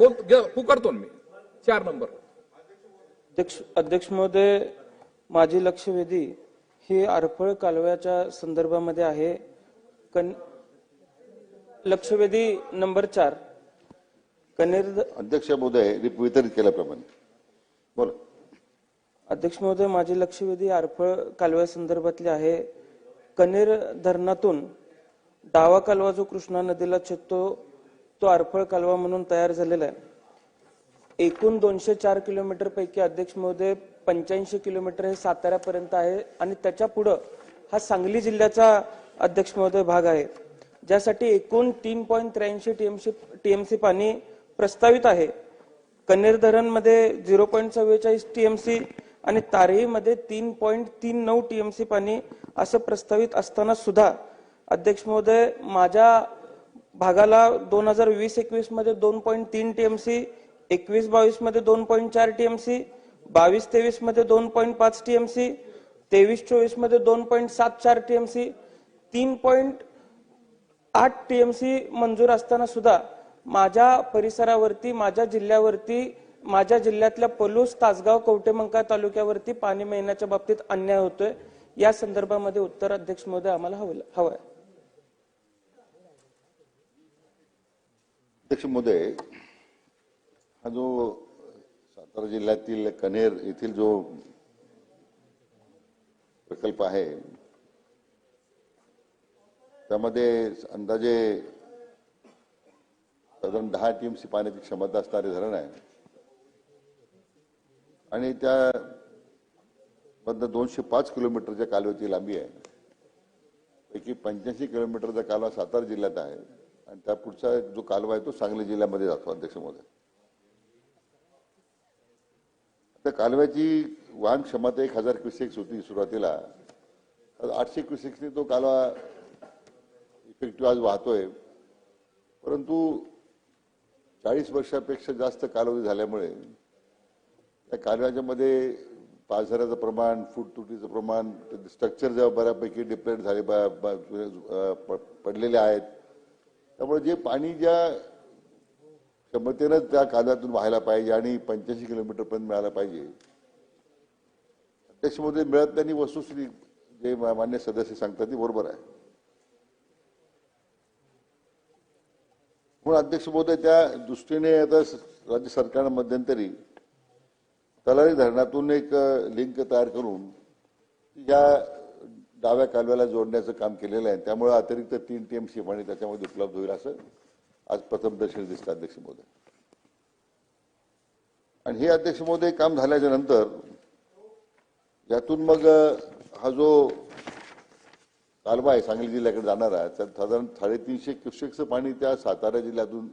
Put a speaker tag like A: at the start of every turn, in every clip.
A: पुकारतो मी. चार नंबर.
B: अध्यक्ष अध्यक्ष महोदय माझी लक्षवेधी ही आरफळ कालव्याच्या संदर्भामध्ये आहे. कन लक्षवेधी नंबर चार. कनेर
C: अध्यक्ष महोदय रिप वितरित केल्याप्रमाणे. बोला.
B: अध्यक्ष महोदय माझी लक्षवेधी आरफळ कालव्या संदर्भातली आहे. कनेर धरणातून डावा कालवा जो कृष्णा नदीला छेदतो तो आरफळ कालवा म्हणून तयार झालेला आहे. एकूण दोनशे चार किलोमीटर पैकी अध्यक्ष महोदय पंच्याऐंशी किलोमीटर हे साताऱ्यापर्यंत आहे आणि त्याच्या पुढं हा सांगली जिल्ह्याचा अध्यक्ष महोदय भाग आहे. ज्यासाठी एकूण तीन पॉईंट त्र्याऐंशी टीएमसी टीएमसी पाणी प्रस्तावित आहे. कन्नेर धरणमध्ये झिरो पॉईंट चव्वेचाळीस टीएमसी आणि तारेहीमध्ये तीन पॉईंट तीन नऊ टीएमसी पाणी असं प्रस्तावित असताना सुद्धा अध्यक्ष महोदय माझ्या भागाला दोन हजार वीस एकवीसमध्ये दोन पॉईंट तीन टीएमसी एकवीस बावीसमध्ये दोन पॉईंट चार टीएमसी बावीस तेवीसमध्ये दोन पॉईंट पाच टीएमसी तेवीस चोवीसमध्ये दोन पॉईंट सात चार टीएमसी तीन पॉईंट आठ टीएमसी मंजूर असताना सुद्धा माझ्या परिसरावरती माझ्या जिल्ह्यावरती माझ्या जिल्ह्यातल्या पलूस तासगाव कवटेमंका तालुक्यावरती पाणी मिळण्याच्या बाबतीत अन्याय होतोय. या संदर्भामध्ये उत्तर अध्यक्ष महोदय आम्हाला हवं हवं आहे
C: अध्यक्ष महोदय हा जो सातारा जिल्ह्यातील कनेर येथील जो प्रकल्प आहे त्यामध्ये अंदाजे साधारण दहा टीएमसी पाण्याची क्षमता असणारे धरण आहे आणि त्या मधनं दोनशे पाच किलोमीटरच्या कालव्याची लांबी आहे. पैकी पंच्याऐंशी किलोमीटरचा कालवा सातारा जिल्ह्यात आहे. आणि त्या पुढचा जो कालवा आहे तो सांगली जिल्ह्यामध्ये जातो अध्यक्ष महोदय त्या कालव्याची वाहन क्षमता एक हजार क्युसेक्स होती सुरुवातीला. आता आठशे क्युसेक्सने तो कालवा इफेक्टिव्ह आज वाहतोय. परंतु चाळीस वर्षापेक्षा जास्त कालावधी झाल्यामुळे त्या कालव्याच्या मध्ये पाझऱ्याचं प्रमाण फूट तुटीचं प्रमाण स्ट्रक्चर जेव्हा बऱ्यापैकी डिप्लेट झाले पडलेले आहेत त्यामुळे जे पाणी ज्या क्षमतेनं त्या कालव्यातून व्हायला पाहिजे आणि पंच्याऐंशी किलोमीटर पर्यंत मिळायला पाहिजे त्याच्यामध्ये मिळत त्यांनी वस्तुस्थिती जे मान्य सदस्य सांगतात ती बरोबर आहे. म्हणून अध्यक्ष महोदय त्या दृष्टीने आता राज्य सरकारनं मध्यंतरी तलारी धरणातून एक लिंक तयार करून या डाव्या कालव्याला जोडण्याचं काम केलेलं आहे. त्यामुळे अतिरिक्त तीन टीएमसी पाणी त्याच्यामध्ये उपलब्ध होईल असं आज प्रथमदर्शनी दिसतं अध्यक्ष महोदय. आणि हे अध्यक्ष महोदय काम झाल्याच्यानंतर यातून मग हा जो कालवा आहे सांगली जिल्ह्याकडे जाणारा त्यात साधारण साडेतीनशे क्युसेकचं पाणी त्या सातारा जिल्ह्यातून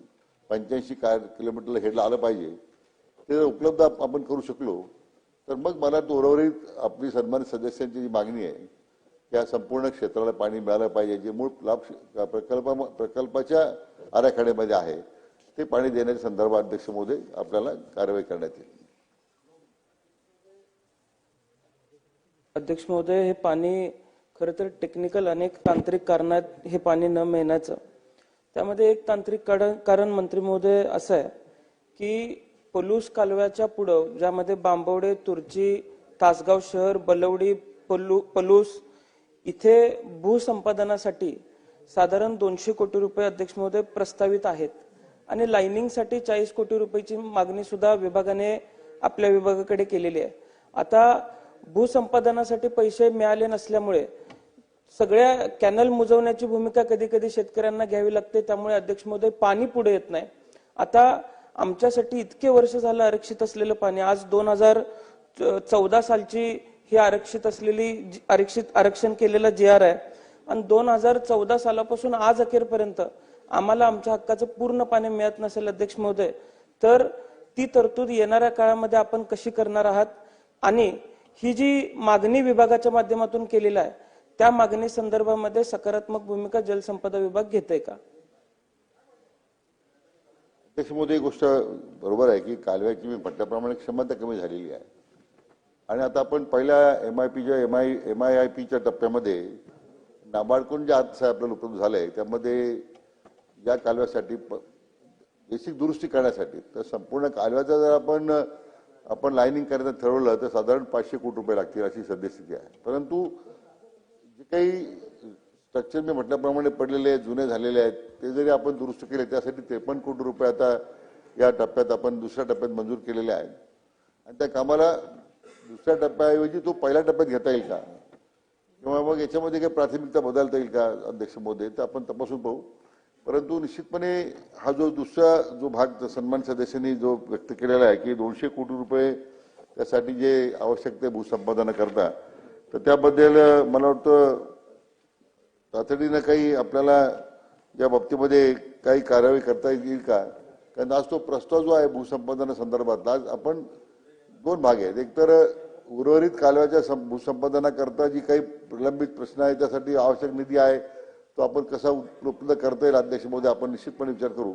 C: पंच्याऐंशी काय किलोमीटरला हेडला आलं पाहिजे. ते जर उपलब्ध आपण करू शकलो तर मग मला तो उर्वरित आपली सन्मानित सदस्यांची जी मागणी आहे त्या संपूर्ण क्षेत्राला पाणी मिळालं पाहिजे जे मूळ लाभ प्रकल्प प्रकल्पाच्या आराखड्यामध्ये आहे ते पाणी देण्याच्या संदर्भात अध्यक्ष महोदय आपल्याला कारवाई करण्यात येईल.
B: अध्यक्ष महोदय हे पाणी खरं तर टेक्निकल अनेक तांत्रिक कारणात हे पाणी न मिळण्याचं. त्यामध्ये एक तांत्रिक कारण कारण मंत्री महोदय असं आहे की पलूस कालव्याच्या पुढं ज्यामध्ये बांबवडे तुर्ची तासगाव शहर बलवडी पल्लू पलूस इथे भूसंपादनासाठी साधारण दोनशे कोटी रुपये अध्यक्ष महोदय प्रस्तावित आहेत. आणि लाईनिंगसाठी चाळीस कोटी रुपयाची मागणी सुद्धा विभागाने आपल्या विभागाकडे केलेली आहे. आता भूसंपादनासाठी पैसे मिळाले नसल्यामुळे सगळ्या कॅनल मुजवण्याची भूमिका कधी कधी शेतकऱ्यांना घ्यावी लागते त्यामुळे अध्यक्ष महोदय पाणी पुढे येत नाही. आता आमच्यासाठी इतके वर्ष झालं आरक्षित असलेलं पाणी आज दोन हजार चौदा सालची ही आरक्षित असलेली जी- आरक्षित आरक्षण केलेलं जे आर आहे. आणि दोन हजार चौदा सालापासून आज अखेरपर्यंत आम्हाला आमच्या हक्काचं पूर्णपणे मिळत नसेल अध्यक्ष महोदय. तर ती तरतूद येणाऱ्या काळामध्ये आपण कशी करणार आहात? आणि ही जी मागणी विभागाच्या माध्यमातून केलेली आहे त्या मागणी संदर्भामध्ये सकारात्मक भूमिका जलसंपदा विभाग घेते का?
C: अध्यक्ष मोदी गोष्ट बरोबर आहे की कालव्याची मी म्हटल्याप्रमाणे क्षमता कमी झालेली आहे आणि आता आपण पहिल्या एम आय पीच्या M I M I I पीच्या टप्प्यामध्ये नाबार्डकडून जे आज आपल्याला उपलब्ध आहे त्यामध्ये या कालव्यासाठी प- बेसिक दुरुस्ती करण्यासाठी तर संपूर्ण कालव्याचा जर आपण आपण लाईनिंग करायचं ठरवलं तर साधारण पाचशे कोटी रुपये लागतील अशी सद्यस्थिती आहे. परंतु जे काही स्ट्रक्चर मी म्हटल्याप्रमाणे पडलेले आहेत जुने झालेले आहेत ते जरी आपण दुरुस्त केले त्यासाठी त्रेपन्न कोटी रुपये आता या टप्प्यात आपण दुसऱ्या टप्प्यात मंजूर केलेले आहेत. आणि त्या कामाला दुसऱ्या टप्प्याऐवजी तो पहिल्या टप्प्यात घेता येईल का? किंवा मग याच्यामध्ये काही प्राथमिकता बदलता येईल का अध्यक्ष महोदय तर आपण तपासून पाहू. परंतु निश्चितपणे हा जो दुसरा जो भाग सन्मान सदस्यांनी जो व्यक्त केलेला आहे की दोनशे कोटी रुपये त्यासाठी जे आवश्यक ते भूसंपादनाकरता तर त्याबद्दल मला वाटतं तातडीनं काही आपल्याला या बाबतीमध्ये काही कारवाई करता येईल का? कारण आज तो प्रस्ताव जो आहे भूसंपादना संदर्भात आज आपण दोन भाग आहेत. एक तर उर्वरित कालव्याच्या भूसंपादनाकरता जी काही प्रलंबित प्रश्न आहे त्यासाठी आवश्यक निधी आहे तो आपण कसा उपलब्ध करता येईल अध्यक्ष मोदी आपण निश्चितपणे विचार करू.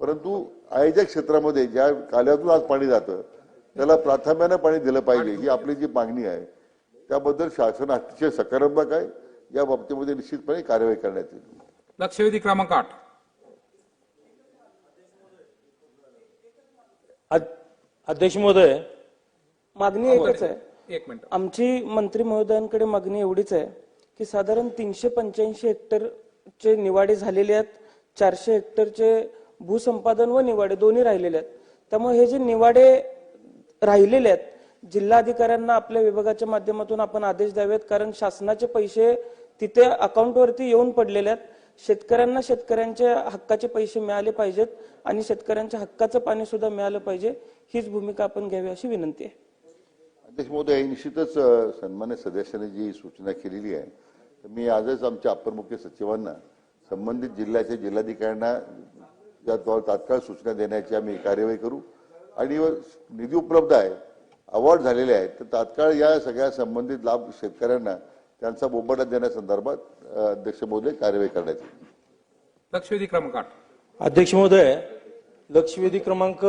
C: परंतु आयोजक क्षेत्रामध्ये ज्या कालव्यातून आज पाणी जातं त्याला प्राधान्यानं पाणी दिलं पाहिजे ही आपली जी मागणी आहे. त्याबद्दल शासन अतिशय सकारात्मक आहे. या बाबतीमध्ये निश्चितपणे कार्यवाही करण्यात येईल.
A: लक्षवेधी क्रमांक आठ.
D: अध- अध्यक्ष महोदय
B: मागणी एकच आहे.
A: एक मिनिट.
B: आमची मंत्री महोदयांकडे मागणी एवढीच आहे की साधारण तीनशे पंच्याऐंशी हेक्टरचे निवाडे झालेले आहेत चारशे हेक्टरचे भूसंपादन व निवाडे दोन्ही राहिलेले आहेत. त्यामुळे हे जे निवाडे राहिलेले आहेत जिल्हाधिकाऱ्यांना आपल्या विभागाच्या माध्यमातून आपण आदेश द्यावेत कारण शासनाचे पैसे तिथे अकाउंटवरती येऊन पडलेले आहेत. शेतकऱ्यांना शेतकऱ्यांच्या हक्काचे पैसे मिळाले पाहिजेत आणि शेतकऱ्यांच्या हक्काचं पाणी सुद्धा मिळालं पाहिजे हीच भूमिका आपण घ्यावी अशी विनंती आहे.
C: अध्यक्ष महोदय निश्चितच सन्मान्य सदस्यांनी जी सूचना केलेली आहे तर मी आजच आमच्या अप्पर मुख्य सचिवांना संबंधित जिल्ह्याच्या जिल्हाधिकाऱ्यांना याद्वारे तात्काळ सूचना देण्याची आम्ही कार्यवाही करू. आणि व निधी उपलब्ध आहे अवॉर्ड झालेले आहेत तर तात्काळ या सगळ्या संबंधित लाभ शेतकऱ्यांना त्यांचा बोबाटा देण्यासंदर्भात अध्यक्ष महोदय कार्यवाही करण्यात येईल.
A: लक्षवेधी क्रमांक आठ.
D: अध्यक्ष महोदय लक्षवेधी क्रमांक